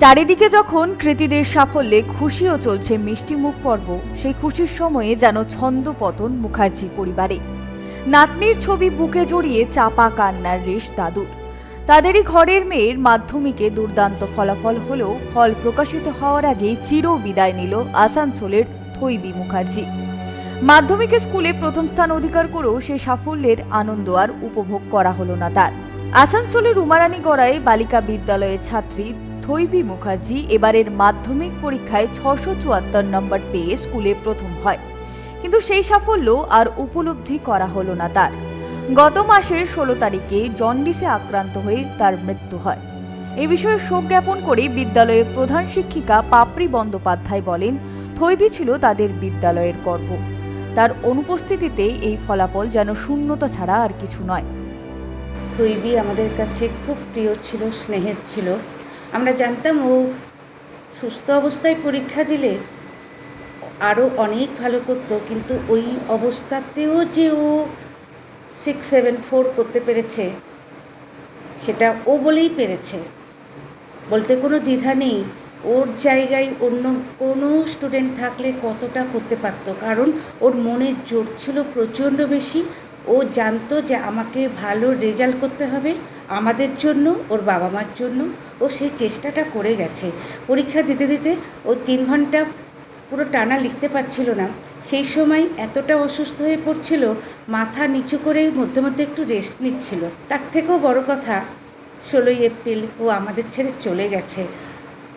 চারিদিকে যখন কৃতিদের সাফল্যে খুশিও চলছে মিষ্টি মুখ পর্ব, সেই খুশির সময়ে যেন ছন্দপতন মুখার্জি পরিবারে। নাতনির ছবি বুকে জড়িয়ে চাপা কান্নার রেশ দাদুর। তাদেরই ঘরের মেয়ের মাধ্যমিকে দুর্দান্ত ফলাফল হলেও ফল প্রকাশিত হওয়ার আগেই চির বিদায় নিল আসানসোলের থৈবি মুখার্জি। মাধ্যমিকে স্কুলে প্রথম স্থান অধিকার করেও সেই সাফল্যের আনন্দ আর উপভোগ করা হলো না তার। আসানসোলের উমারানী গড়ায় বালিকা বিদ্যালয়ের ছাত্রী থৈবি মুখার্জি এবারের মাধ্যমিক পরীক্ষায় ছশো চুয়াত্তর নম্বর পেয়ে স্কুলে প্রথম হয়। কিন্তু সেই সাফল্য আর উপলব্ধি করা হলো না তার। গত মাসের ষোলো তারিখে জন্ডিসে আক্রান্ত হয়ে তার মৃত্যু হয়। এ বিষয়ে শোক জ্ঞাপন করে বিদ্যালয়ের প্রধান শিক্ষিকা পাপড়ি বন্দ্যোপাধ্যায় বলেন, থৈবি ছিল তাদের বিদ্যালয়ের গর্ব। তার অনুপস্থিতিতে এই ফলাফল যেন শূন্যতা ছাড়া আর কিছু নয়। থৈবি আমাদের কাছে খুব প্রিয় ছিল, স্নেহের ছিল। আমরা জানতাম ও সুস্থ অবস্থায় পরীক্ষা দিলে আরও অনেক ভালো করতো, কিন্তু ওই অবস্থাতেও যে ও সিক্স সেভেন ফোর করতে পেরেছে, সেটা ও বলেই পেরেছে। বলতে কোনো দ্বিধা নেই, ওর জায়গায় অন্য কোনো স্টুডেন্ট থাকলে কতটা করতে পারতো, কারণ ওর মনের জোর ছিল প্রচণ্ড বেশি ও জানতো যে আমাকে ভালো রেজাল্ট করতে হবে আমাদের জন্য, ওর বাবা মার জন্য। ও সেই চেষ্টাটা করে গেছে। পরীক্ষা দিতে দিতে ও তিন ঘণ্টা পুরো টানা লিখতে পারছিল না। সেই সময় এতটা অসুস্থ হয়ে পড়ছিল, মাথা নিচু করে মধ্যে মধ্যে একটু রেস্ট নিচ্ছিল। তার থেকেও বড় কথা, ষোলোই এপ্রিল ও আমাদের ছেড়ে চলে গেছে।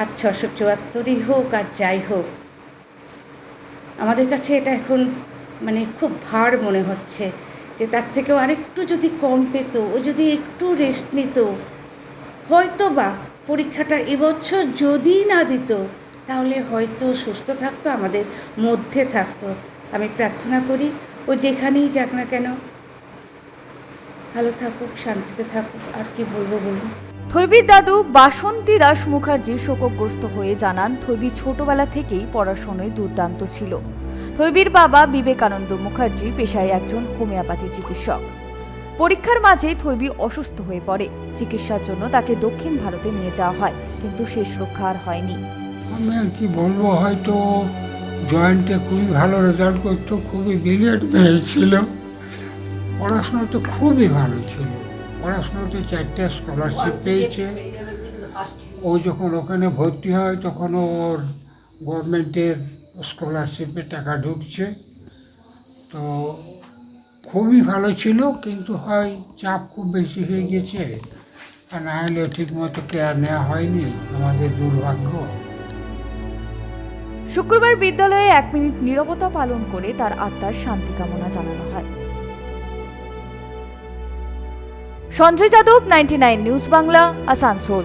আর ছশো চুয়াত্তরই হোক আর যাই হোক, আমাদের কাছে এটা এখন মানে খুব ভার মনে হচ্ছে। যে তার থেকেও আরেকটু যদি কম পেত, ও যদি একটু রেস্ট নিত হয়তো বা পরীক্ষাটা এবছর যদি না দিত, তাহলে হয়তো সুস্থ থাকতো, আমাদের মধ্যে থাকতো। আমি প্রার্থনা করি, ও যেখানেই যাক না কেন, ভালো থাকুক, শান্তিতে থাকুক, আর কি বলব বলুন। থৈবির দাদু বাসন্তী দাস মুখার্জি শোকগ্রস্ত হয়ে জানান, থৈবি ছোটবেলা থেকেই পড়াশোনায় দুর্দান্ত ছিল। থৈবির বাবা বিবেকানন্দ মুখার্জি পেশায় একজন হোমিওপ্যাথি চিকিৎসক। পরীক্ষার মাঝে থৈবি অসুস্থ হয়ে পড়ে। চিকিৎসার জন্য তাকে দক্ষিণ ভারতে নিয়ে যাওয়া হয়, কিন্তু শেষ রক্ষা আর হয়নি। আমি আর কি বলব, হয়তো জয়েন্টে খুবই ভালো রেজাল্ট করতো, খুবই ব্রিলিয়েন্ট মেয়ে ছিল পড়াশোনাতে খুবই ভালো ছিল। পড়াশোনাতে চারটে স্কলারশিপ পেয়েছে। ও যখন ওখানে ভর্তি হয়, তখন ওর গভর্নমেন্টের স্কলারশিপে টাকা ঢুকছে। তো খুবই ভালো ছিল, কিন্তু হয় চাপ খুব বেশি হয়ে গেছে, আর না হলে ঠিকমতো কেয়ার নেওয়া হয়নি আমাদের দুর্ভাগ্য। শুক্রবার বিদ্যালয়ে এক মিনিট নীরবতা পালন করে তার আত্মার শান্তি কামনা জানানো হয়। Sanjay Yadav, ninety news Bangla, Asansol.